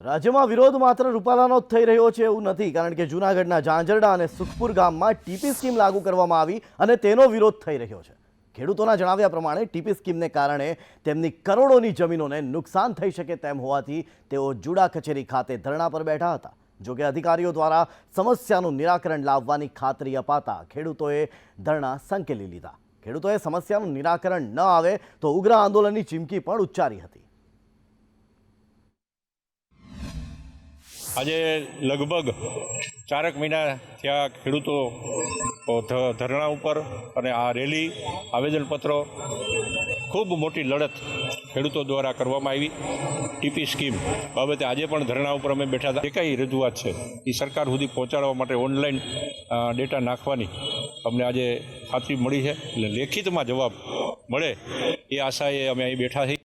રાજ્યમાં વિરોધ માત્ર રૂપાલાનો જ થઈ રહ્યો છે એવું નથી, કારણ કે જૂનાગઢના ઝાંઝરડા અને સુખપુર ગામમાં ટીપી સ્કીમ લાગુ કરવામાં આવી અને તેનો વિરોધ થઈ રહ્યો છે. ખેડૂતોના જણાવ્યા પ્રમાણે ટીપી સ્કીમને કારણે તેમની કરોડોની જમીનોને નુકસાન થઈ શકે તેમ હોવાથી તેઓ જુડા કચેરી ખાતે ધરણા પર બેઠા હતા. જોકે અધિકારીઓ દ્વારા સમસ્યાનું નિરાકરણ લાવવાની ખાતરી અપાતા ખેડૂતોએ ધરણા સંકેલી લીધા. ખેડૂતોએ સમસ્યાનું નિરાકરણ ન આવે તો ઉગ્ર આંદોલનની ચીમકી પણ ઉચ્ચારી હતી. આજે લગભગ ચારક મહિના થયા ખેડૂતો ધરણા ઉપર અને આ રેલી, આવેદનપત્રો, ખૂબ મોટી લડત ખેડૂતો દ્વારા કરવામાં આવી. ટીપી સ્કીમ બાબતે આજે પણ ધરણા ઉપર અમે બેઠા હતા. જે કંઈ રજૂઆત છે, એ સરકાર સુધી પહોંચાડવા માટે ઓનલાઈન ડેટા નાખવાની અમને આજે ખાતરી મળી છે. એટલે લેખિતમાં જવાબ મળે એ આશાએ અમે અહીં બેઠા છીએ.